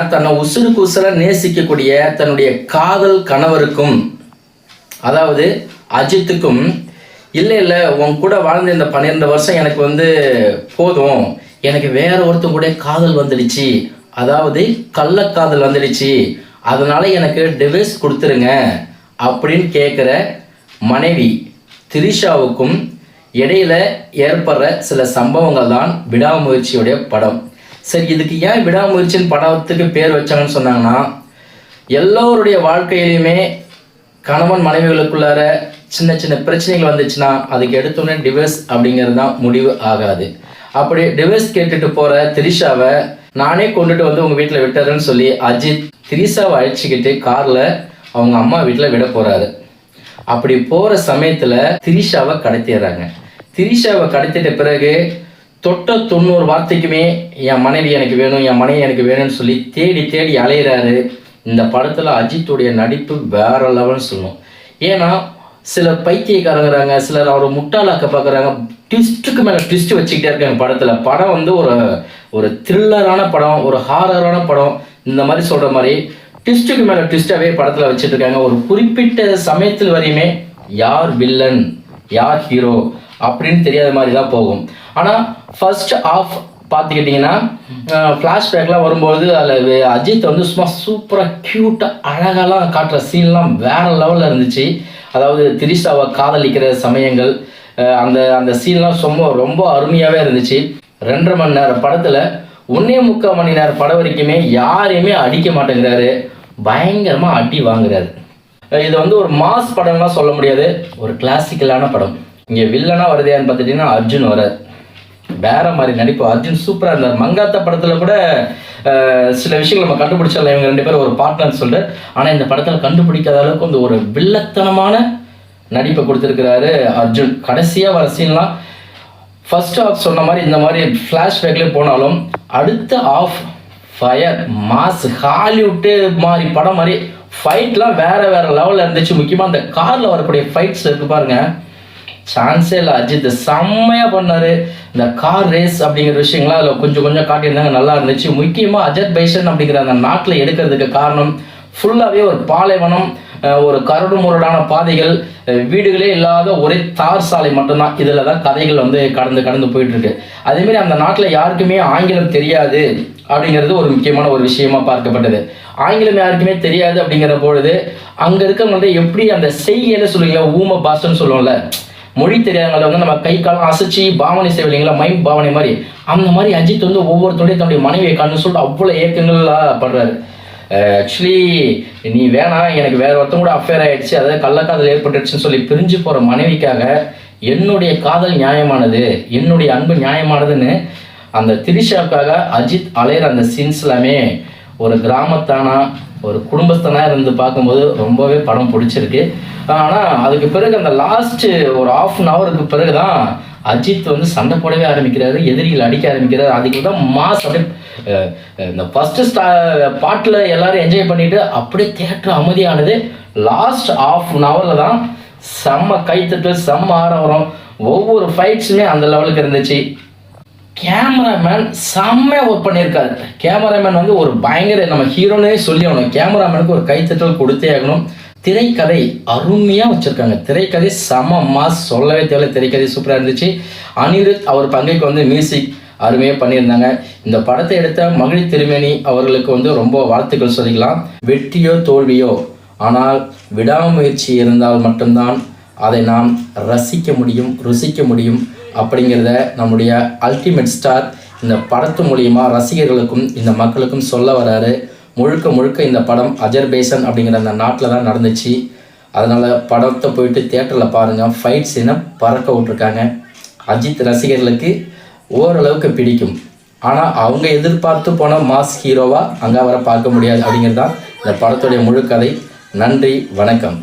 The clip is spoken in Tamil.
தன்னை உசுருக்கு உசுர நேசிக்கக்கூடிய தன்னுடைய காதல் கணவருக்கும் அதாவது அஜித்துக்கும் இல்லை இல்லை உன் கூட வாழ்ந்த இந்த பன்னிரெண்டு வருஷம் எனக்கு வந்து போதும். எனக்கு வேற ஒருத்தன் கூட காதல் வந்துடுச்சு. அதாவது கள்ளக்காதல் வந்துடுச்சு. அதனால எனக்கு டிவைஸ் கொடுத்துருங்க அப்படின்னு கேட்குற மனைவி திரிஷாவுக்கும் இடையில ஏற்படுற சில சம்பவங்கள் தான் விடாமுயற்சியுடைய படம். சரி இதுக்கு ஏன் விடாமுயற்சின்னு படத்துக்கு பேர் வச்சாங்கன்னு சொன்னாங்கன்னா எல்லோருடைய வாழ்க்கையிலையுமே கணவன் மனைவிகளுக்குள்ளார சின்ன சின்ன பிரச்சனைகள் வந்துச்சுன்னா அதுக்கு எடுத்தோடனே டிவர்ஸ் அப்படிங்கிறது தான் முடிவு ஆகாது. அப்படி டிவோர்ஸ் கேட்டுட்டு போகிற திரிஷாவை நானே கொண்டுட்டு வந்து உங்கள் வீட்டில் விட்டுறேன்னு சொல்லி அஜித் திரிஷாவை அழைச்சிக்கிட்டு காரில் அவங்க அம்மா வீட்டில் விட போகிறாரு அப்படி போகிற சமயத்தில் திரிஷாவை கடத்திடுறாங்க. திரிஷாவை கடத்திட்ட பிறகு தொட்ட தொண்ணூறு வார்த்தைக்குமே என் மனைவி எனக்கு வேணும் என் மனைவி எனக்கு வேணும்னு சொல்லி தேடி தேடி அலையிறாரு. இந்த படத்தில் அஜித்துடைய நடிப்பு வேற லெவல்னு சொல்லணும் ஏன்னா சிலர் பைத்தியக்காரங்கிறாங்க சிலர் அவரை முட்டாளாக்க பார்க்குறாங்க ட்விஸ்ட்டுக்கு மேலே ட்விஸ்ட் வச்சுக்கிட்டே இருக்காங்க படத்தில். படம் வந்து ஒரு ஒரு த்ரில்லரான படம் ஒரு ஹாரரான படம். இந்த மாதிரி சொல்கிற மாதிரி ட்விஸ்ட்டுக்கு மேலே ட்விஸ்ட்டாகவே படத்தில் வச்சுட்டு இருக்காங்க. ஒரு குறிப்பிட்ட சமயத்தில் வரையுமே யார் வில்லன் யார் ஹீரோ அப்படின்னு தெரியாத மாதிரி தான் போகும். ஆனால் ஃபர்ஸ்ட் ஆஃப் பார்த்துக்கிட்டிங்கன்னா ஃப்ளாஷ்பேக்லாம் வரும்போது அதில் அஜித் வந்து சும்மா சூப்பராக க்யூட்டாக அழகாலாம் காட்டுற சீன்லாம் வேறு லெவலில் இருந்துச்சு. அதாவது திரிஷாவை காதலிக்கிற சமயங்கள் அந்த அந்த சீன்லாம் ரொம்ப ரொம்ப அருமையாகவே இருந்துச்சு. ரெண்டரை மணி நேரம் படத்தில் ஒன்றே முக்கால் மணி நேரம் படம் வரைக்குமே யாரையுமே அடிக்க மாட்டேங்கிறாரு. பயங்கரமாக அடி வாங்குறாரு. இது வந்து ஒரு மாஸ் படம்லாம் சொல்ல முடியாது. ஒரு கிளாசிக்கலான படம். இங்கே வில்லனா வருதையான்னு பார்த்துட்டிங்கன்னா அர்ஜுன் வரார். வேற மாதிரி நடிப்பு. அர்ஜுன் சூப்பராக இருந்தார். மங்காத்த படத்தில் கூட சில விஷயங்கள் நம்ம கண்டுபிடிச்சால இவங்க ரெண்டு பேரும் ஒரு பார்ட்னர்னு சொல்லிட்டு. ஆனால் இந்த படத்தில் கண்டுபிடிக்காத அளவுக்கு வந்து ஒரு வில்லத்தனமான நடிப்பை கொடுத்துருக்கிறாரு அர்ஜுன். கடைசியாக வர சீன்லாம் ஃபர்ஸ்ட் ஆஃப் சொன்ன மாதிரி இந்த மாதிரி ஃப்ளாஷ்பேக்லேயே போனாலும் அடுத்த ஆஃப் ஃபயர் மாஸ் ஹாலிவுட்டு மாதிரி படம் மாதிரி ஃபைட்லாம் வேறு வேறு லெவலில் இருந்துச்சு. முக்கியமாக அந்த காரில் வரக்கூடிய ஃபைட்ஸ் இருக்கு பாருங்கள் சான்ஸே இல்லை அஜித் செம்மையாக பண்ணார். இந்த கார் ரேஸ் அப்படிங்கிற விஷயங்கள்லாம் அதில் கொஞ்சம் கொஞ்சம் காட்டியிருந்தாங்க நல்லா இருந்துச்சு. முக்கியமாக அஜத் பைசன் அப்படிங்கிற அந்த நாட்டில் எடுக்கிறதுக்கு காரணம் ஃபுல்லாகவே ஒரு பாலைவனம் ஒரு கரடு முரடான பாதைகள் வீடுகளே இல்லாத ஒரே தார் சாலை மட்டும்தான். இதில் தான் கதைகள் வந்து கடந்து கடந்து போயிட்டுருக்கு. அதேமாரி அந்த நாட்டில் யாருக்குமே ஆங்கிலம் தெரியாது அப்படிங்கிறது ஒரு முக்கியமான ஒரு விஷயமா பார்க்கப்பட்டது. ஆங்கிலம் யாருக்குமே தெரியாது அப்படிங்கிற பொழுது அங்கே இருக்கவங்கள்ட்ட எப்படி அந்த செய்யலை சொல்லுவீங்களா? ஊம பாஷன்னு சொல்லுவோம்ல. மொழி தெரியாதவங்களை வந்து நம்ம கை காலம் அசைச்சு பாவனை செய்வோம் இல்லைங்களா? மைம் பாவனை மாதிரி. அந்த மாதிரி அஜித் வந்து ஒவ்வொருத்தருடைய தன்னுடைய மனைவியை கண்ணு சொல்லிட்டு அவ்வளோ இயக்கங்கள்லாம் படுறாரு. ஆக்சுவலி நீ வேணாம் எனக்கு வேற ஒருத்தம் கூட அஃபேர் ஆயிடுச்சு. அதாவது கள்ளக்காதல் ஏற்பட்டுருச்சுன்னு சொல்லி பிரிஞ்சு போகிற மனைவிக்காக என்னுடைய காதல் நியாயமானது என்னுடைய அன்பு நியாயமானதுன்னு அந்த திரிஷாவுக்காக அஜித் அலையிற அந்த சீன்ஸ் எல்லாமே ஒரு கிராமத்தானா ஒரு குடும்பஸ்தனாக இருந்து பார்க்கும்போது ரொம்பவே படம் பிடிச்சிருக்கு. ஆனால் அதுக்கு பிறகு அந்த லாஸ்ட்டு ஒரு ஆஃப் அன் ஹவருக்கு பிறகு தான் அஜித் வந்து சண்டை போடவே ஆரம்பிக்கிறாரு எதிரிகள் அடிக்க ஆரம்பிக்கிறாரு. அதுக்கு தான் மாஸ் அப்படியே இந்த ஃபஸ்ட்டு ஸ்டா பாட்டில் எல்லாரும் என்ஜாய் பண்ணிட்டு அப்படியே தேட்டர் அமைதியானது. லாஸ்ட் ஆஃப் அன் ஹவரில் தான் செம்ம கைத்தட்டு செம்ம ஆரவரம். ஒவ்வொரு ஃபைட்ஸுமே அந்த லெவலுக்கு இருந்துச்சு. கேமராமேன் செம்மையாக ஒர்க் பண்ணியிருக்காரு. கேமராமேன் வந்து ஒரு பயங்கர நம்ம ஹீரோனே சொல்லி ஆகணும். கேமராமேனுக்கு ஒரு கைத்தட்டல் கொடுத்தே ஆகணும். திரைக்கதை அருமையாக வச்சுருக்காங்க. திரைக்கதை செம மாஸ் சொல்லவே தேவையில்ல. திரைக்கதை சூப்பராக இருந்துச்சு. அனிருத் அவர் பங்கைக்கு வந்து மியூசிக் அருமையாக பண்ணியிருந்தாங்க. இந்த படத்தை எடுத்த மகிழ் திருமேனி அவர்களுக்கு வந்து ரொம்ப வாழ்த்துக்கள் சொல்லிக்கலாம். வெற்றியோ தோல்வியோ ஆனால் விடாமுயற்சி இருந்தால் மட்டும்தான் அதை நாம் ரசிக்க முடியும் ருசிக்க முடியும். அப்படிங்கிறத நம்முடைய அல்டிமேட் ஸ்டார் இந்த படத்து மூலியமாக ரசிகர்களுக்கும் இந்த மக்களுக்கும் சொல்ல வராரு. முழுக்க முழுக்க இந்த படம் அஜர்பேசன் அப்படிங்கிற அந்த நாட்டில் தான் நடந்துச்சு. அதனால் படத்தை போயிட்டு தேட்டரில் பாருங்கள் ஃபைட் சீனை பறக்க விட்ருக்காங்க அஜித் ரசிகர்களுக்கு ஓரளவுக்கு பிடிக்கும். ஆனால் அவங்க எதிர்பார்த்து போன மாஸ் ஹீரோவாக அங்கே வர பார்க்க முடியாது அப்படிங்கிறது தான் இந்த படத்துடைய முழு கதை. நன்றி வணக்கம்.